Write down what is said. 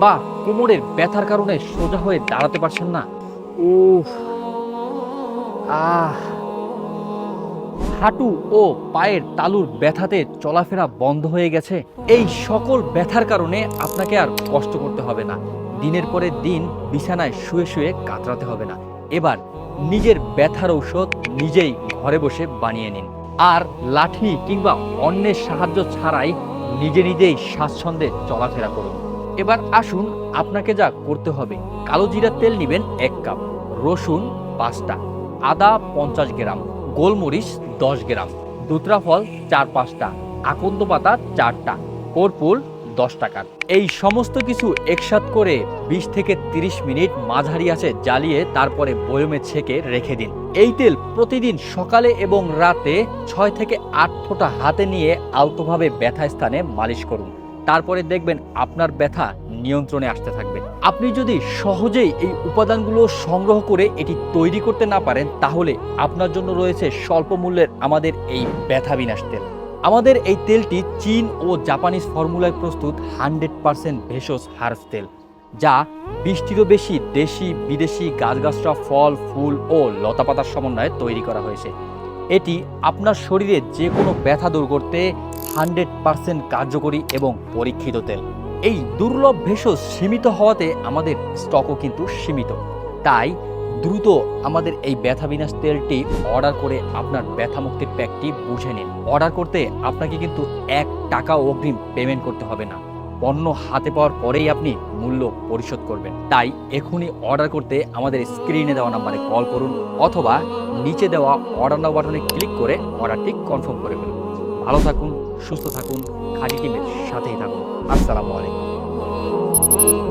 বা কোমরের ব্যথার কারণে সোজা হয়ে দাঁড়াতে পারছেন না। উফ। আহ। হাঁটু ও পায়ের তালুর ব্যথাতে চলাফেরা বন্ধ হয়ে গেছে। এই সকল ব্যথার কারণে আপনাকে আর কষ্ট করতে হবে না। দিনের পরে দিন বিছানায় শুয়ে শুয়ে কাতরাতে হবে না। এবার নিজের ব্যথার ঔষধ নিজেই ঘরে বসে বানিয়ে নিন। আর লাঠি কিংবা অন্যের সাহায্য ছাড়াই নিজে নিজেই স্বাচ্ছন্দ্যে চলাফেরা করুন। এবার আসুন, আপনাকে যা করতে হবে। কালো জিরার তেল নেবেন এক কাপ, রসুন পাঁচটা, আদা পঞ্চাশ গ্রাম, গোলমরিচ দশ গ্রাম, দুতরা ফল চার পাঁচটা, আকন্দ পাতা চারটা, কর্পূর দশ টাকার এই সমস্ত কিছু একসাথ করে বিশ থেকে তিরিশ মিনিট মাঝারি আছে জ্বালিয়ে তারপরে বয়মে ছেঁকে রেখে দিন। এই তেল প্রতিদিন সকালে এবং রাতে ছয় থেকে আট ফোঁটা হাতে নিয়ে আলতোভাবে ব্যথা স্থানে মালিশ করুন। তারপরে দেখবেন আপনার ব্যথা নিয়ন্ত্রণে আসতে থাকবে। আপনি যদি সহজেই এই উপাদানগুলো সংগ্রহ করে এটি তৈরি করতে না পারেন, তাহলে আপনার জন্য রয়েছে স্বল্প মূল্যের আমাদের এই ব্যথা বিনাশ তেল। আমাদের এই তেলটি চীন ও জাপানিজ ফর্মুলায় প্রস্তুত হান্ড্রেড পারসেন্ট ভেষজ হার্স তেল, যা বিশটিরও বেশি দেশি, বিদেশি গাছগাছরা ফল, ফুল ও লতাপাতার সমন্বয়ে তৈরি করা হয়েছে। এটি আপনার শরীরে যে কোনো ব্যথা দূর করতে হান্ড্রেড পার্সেন্ট কার্যকরী এবং পরীক্ষিত তেল। এই দুর্লভ ভেষজ সীমিত হওয়াতে আমাদের স্টকও কিন্তু সীমিত। তাই দ্রুত আমাদের এই ব্যথা বিনাশ তেলটি অর্ডার করে আপনার ব্যথা মুক্তির প্যাকটি বুঝে নিন। অর্ডার করতে আপনাকে কিন্তু এক টাকা অগ্রিম পেমেন্ট করতে হবে না। পণ্য হাতে পাওয়ার পরেই আপনি মূল্য পরিশোধ করবেন। তাই এখনই অর্ডার করতে আমাদের স্ক্রিনে দেওয়া নাম্বারে কল করুন অথবা নিচে দেওয়া অর্ডার নাও বাটনে ক্লিক করে অর্ডারটি কনফার্ম করে ফেলুন। ভালো থাকুন সুস্থ থাকুন খালি টিমের সাথেই থাকুন। আসসালামু আলাইকুম।